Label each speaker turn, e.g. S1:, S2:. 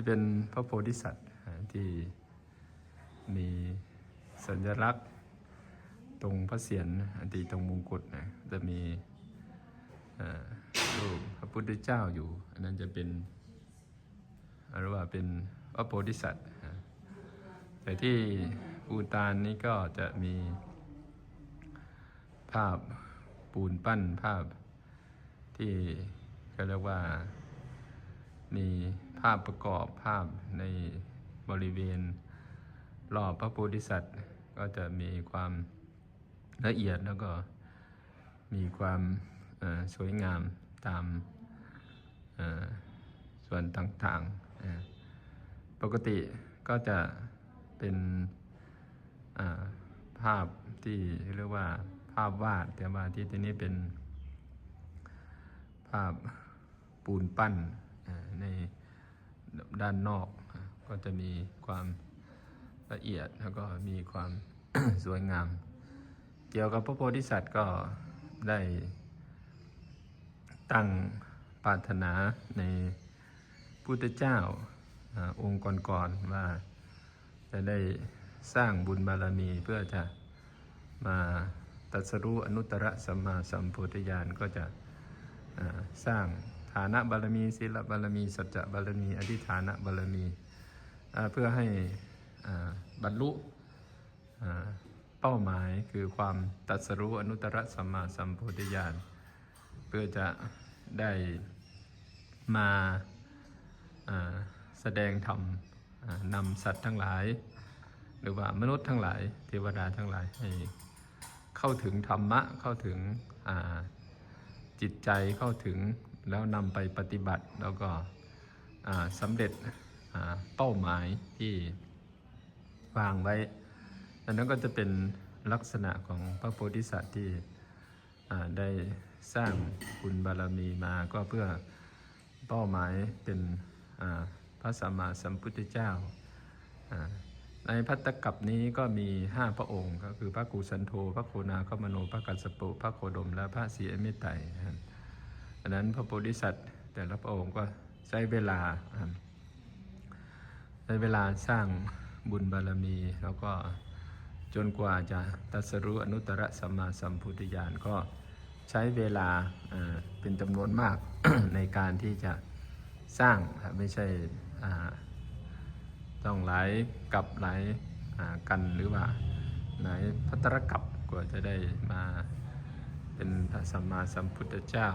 S1: ที่เป็นพระโพธิสัตว์ที่มีสัญลักษณ์ตรงพระเศียรอันที่ตรงมงกุฎนะจะมีรูปพระพุทธเจ้าอยู่ อันนั้นจะเป็นเรียกว่าเป็นพระโพธิสัตว์แต่ที่ปูตานนี่ก็จะมีภาพปูนปั้นภาพที่ก็เรียกว่ามี ภาพประกอบภาพในบริเวณรอบพระโพธิสัตว์ ก็จะมีความละเอียดแล้วก็มีความสวยงามตามส่วนต่างๆ ปกติก็จะเป็นภาพที่เรียกว่าภาพวาด แต่ว่าที่ที่นี้เป็นภาพปูนปั้นใน ด้านนอก ก็จะมีความละเอียดแล้วก็มีความสวยงาม เกี่ยวกับพระโพธิสัตว์ก็ได้ตั้งปรารถนาในพุทธเจ้าอองค์ก่อนๆว่าจะได้สร้างบุญบารมีเพื่อจะมาตรัสรู้อนุตตรสัมมาสัมโพธิญาณก็จะสร้าง ฐานะบารมีศีลบารมี สัจจะบารมี อธิฐานะบารมีเพื่อให้บรรลุเป้าหมายคือความตรัสรู้อนุตตรสัมมาสัมโพธิญาณเพื่อจะได้มาแสดงธรรมนำสัตว์ทั้งหลาย หรือว่ามนุษย์ทั้งหลาย เทวดาทั้งหลายให้เข้าถึงธรรมะเข้าถึงจิตใจเข้าถึง แล้วนำไปปฏิบัติแล้วก็สำเร็จเป้าหมายที่วางไว้อันนั้นก็จะเป็นลักษณะของพระโพธิสัตว์ที่ได้สร้างบุญบารมีมาก็เพื่อเป้าหมายเป็นพระสัมมาสัมพุทธเจ้า ในพัตตกับนี้ก็มีห้าพระองค์ ก็คือพระกุสันโธ พระโคนาคมโน พระกัสสปุ พระโคดม และพระศรีอมิไตรนะครับ อันนั้นพระโพธิสัตว์ แต่ละพระองค์ก็ใช้เวลาใช้เวลาสร้างบุญบารมี แล้วก็จนกว่าจะตัสรู้อนุตตรสัมมาสัมพุทธญาณก็ใช้เวลาเป็นจำนวนมากในการที่จะสร้างไม่ใช่ต้องหลายกับหลายกันหรือว่าหลายพัตรกับกว่าจะได้มาเป็นพระสัมมาสัมพุทธเจ้า